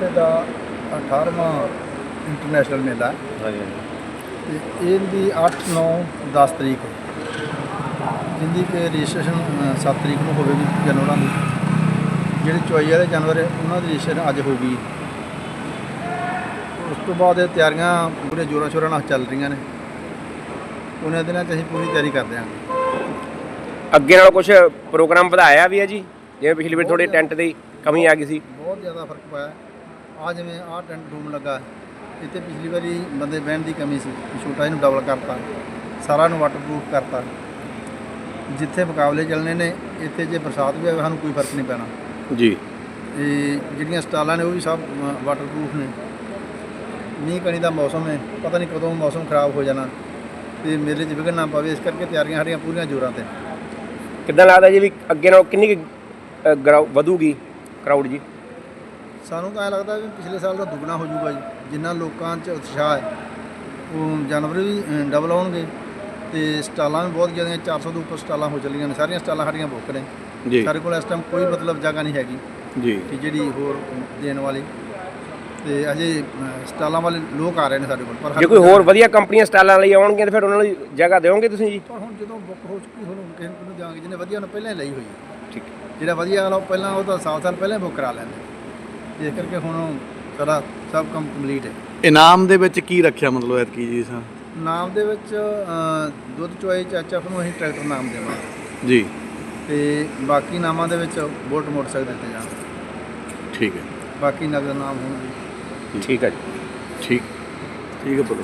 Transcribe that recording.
ਬੂਟੇ ਦਾ 18ਵਾਂ ਇੰਟਰਨੈਸ਼ਨਲ ਮੇਲਾ ਹੈ। ਹਾਂਜੀ ਤੇ ਇਹਦੀ 8 9 10 ਤਰੀਕ ਜਿੰਦੀ ਕਿ ਰਜਿਸਟ੍ਰੇਸ਼ਨ 7 ਤਰੀਕ ਨੂੰ ਹੋਵੇਗੀ ਜਾਨਵਰਾਂ ਦੀ। ਜਿਹੜੇ ਚੁਆਈ ਵਾਲੇ ਜਾਨਵਰ ਹੈ ਉਹਨਾਂ ਦੀ ਰਜਿਸਟ੍ਰੇਸ਼ਨ ਅੱਜ ਹੋਊਗੀ। ਉਸ ਤੋਂ ਬਾਅਦ ਇਹ ਤਿਆਰੀਆਂ ਪੂਰੇ ਜੋਰਾਂ ਸ਼ੋਰਾਂ ਨਾਲ ਚੱਲ ਰਹੀਆਂ ਨੇ। ਉਹਨਾਂ ਦਿਨਾਂ 'ਚ ਅਸੀਂ ਪੂਰੀ ਤਿਆਰੀ ਕਰਦੇ ਹਾਂ। ਅੱਗੇ ਨਾਲ ਕੁਝ ਪ੍ਰੋਗਰਾਮ ਵਧਾਇਆ ਵੀ ਹੈ ਜੀ? ਜਿਵੇਂ ਪਿਛਲੀ ਵਾਰ ਥੋੜੇ ਟੈਂਟ ਦੀ ਕਮੀ ਆ ਗਈ ਸੀ। ਬਹੁਤ ਜ਼ਿਆਦਾ ਫ਼ਰਕ ਪਾਇਆ। ਆ ਜਿਵੇਂ ਆਹ ਟੈਂਟ ਰੂਮ ਲੱਗਾ ਇੱਥੇ ਪਿਛਲੀ ਵਾਰੀ ਬੰਦੇ ਬਹਿਣ ਦੀ ਕਮੀ ਸੀ ਛੋਟਾ ਇਹਨੂੰ ਡਬਲ ਕਰਤਾ ਸਾਰਾ ਨੂੰ ਵਾਟਰਪ੍ਰੂਫ ਕਰਤਾ। ਜਿੱਥੇ ਮੁਕਾਬਲੇ ਚੱਲਣੇ ਨੇ ਇੱਥੇ ਜੇ ਬਰਸਾਤ ਵੀ ਆਵੇ ਸਾਨੂੰ ਕੋਈ ਫ਼ਰਕ ਨਹੀਂ ਪੈਣਾ। ਜੀ। ਤੇ ਜਿਹੜੀਆਂ ਸਟਾਲਾਂ ਨੇ ਉਹ ਵੀ ਸਭ ਵਾਟਰਪ੍ਰੂਫ ਨੇ। ਮੀਂਹ ਕਣੀ ਦਾ ਮੌਸਮ ਹੈ ਪਤਾ ਨਹੀਂ ਕਦੋਂ ਮੌਸਮ ਖਰਾਬ ਹੋ ਜਾਣਾ। ਤੇ ਮੇਲੇ 'ਚ ਵਿਘਨ ਨਾ ਪਵੇ ਇਸ ਕਰਕੇ ਤਿਆਰੀਆਂ ਸਾਡੀਆਂ ਪੂਰੀਆਂ ਜ਼ੋਰਾਂ ਤੇ। ਕਿੱਦਾਂ ਲੱਗਦਾ ਜੀ ਵੀ ਅੱਗੇ ਨਾਲ ਕਿੰਨੀ ਵਧੂਗੀ ਕਰਾਊਡ ਜੀ? ਸਾਨੂੰ ਤਾਂ ਐਂ ਲੱਗਦਾ ਵੀ ਪਿਛਲੇ ਸਾਲ ਦਾ ਦੁੱਗਣਾ ਹੋ ਜਾਊਗਾ ਜੀ ਜਿੰਨਾ ਲੋਕਾਂ 'ਚ ਉਤਸ਼ਾਹ ਹੈ। ਉਹ ਜਾਨਵਰ ਵੀ ਡਬਲ ਆਉਣਗੇ ਤੇ ਸਟਾਲਾਂ ਵੀ ਬਹੁਤ ਜ਼ਿਆਦਾ 400 ਤੋਂ ਉੱਪਰ ਸਟਾਲਾਂ ਹੋ ਚੱਲੀਆਂ ਨੇ ਸਾਰੀਆਂ ਸਟਾਲਾਂ ਸਾਡੀਆਂ ਬੁੱਕ ਨੇ। ਜੀ। ਸਾਡੇ ਕੋਲ ਇਸ ਟਾਈਮ ਕੋਈ ਮਤਲਬ ਜਗ੍ਹਾ ਨਹੀਂ ਹੈਗੀ ਜੀ। ਕਿ ਜਿਹੜੀ ਹੋਰ ਦੇਣ ਵਾਲੀ। ਤੇ ਅਜੇ ਸਟਾਲਾਂ ਵਾਲੇ ਲੋਕ ਆ ਰਹੇ ਨੇ ਸਾਡੇ ਕੋਲ ਪਰ ਜੇ ਕੋਈ ਹੋਰ ਵਧੀਆ ਕੰਪਨੀਆਂ ਸਟਾਲਾਂ ਲਈ ਆਉਣਗੀਆਂ ਤਾਂ ਫਿਰ ਉਹਨਾਂ ਨੂੰ ਜਗ੍ਹਾ ਦਿਓਗੇ ਤੁਸੀਂ ਜੀ? ਪਰ ਹੁਣ ਜਦੋਂ ਬੁੱਕ ਹੋ ਚੁੱਕੀ ਹੁਣ ਕਿਸੇ ਨੂੰ ਜਾਵਾਂਗੇ ਜਿਹਨੇ ਵਧੀਆ ਉਹਨੇ ਪਹਿਲਾਂ ਹੀ ਲਈ ਹੋਈ ਹੈ। ਠੀਕ ਜਿਹੜਾ ਵਧੀਆ ਵਾਲਾ ਪਹਿਲਾਂ ਉਹ ਤਾਂ ਸਾਲ ਸਾਲ ਪਹਿਲਾਂ ਬੁੱਕ ਕਰਾ ਲੈਂਦੇ। ਇਸ ਕਰਕੇ ਹੁਣ ਸਾਡਾ ਸਭ ਕੰਮ ਕੰਪਲੀਟ ਹੈ। ਇਨਾਮ ਦੇ ਵਿੱਚ ਕੀ ਰੱਖਿਆ ਮਤਲਬ ਐਤਕੀ ਜੀ ਸਾ ਨਾਮ ਦੇ ਵਿੱਚ ਅ, ਦੁੱਧ ਚੋਏ ਚਾਚਾ ਨੂੰ ਅਸੀਂ ਟਰੈਕਟਰ ਨਾਮ ਦੇਵਾਂਗੇ। ਜੀ। ਤੇ ਬਾਕੀ ਨਾਮਾਂ ਦੇ ਵਿੱਚ ਬੋਟ ਮੋਟਰਸਾਈਕਲ ਦਿੱਤੇ ਜਾਣ ਠੀਕ ਹੈ। ਬਾਕੀ ਨਗਦ ਨਾਮ ਹੋਣਗੇ। ਠੀਕ ਹੈ ਜੀ। ਠੀਕ। ਠੀਕ ਹੈ ਬੋਲੋ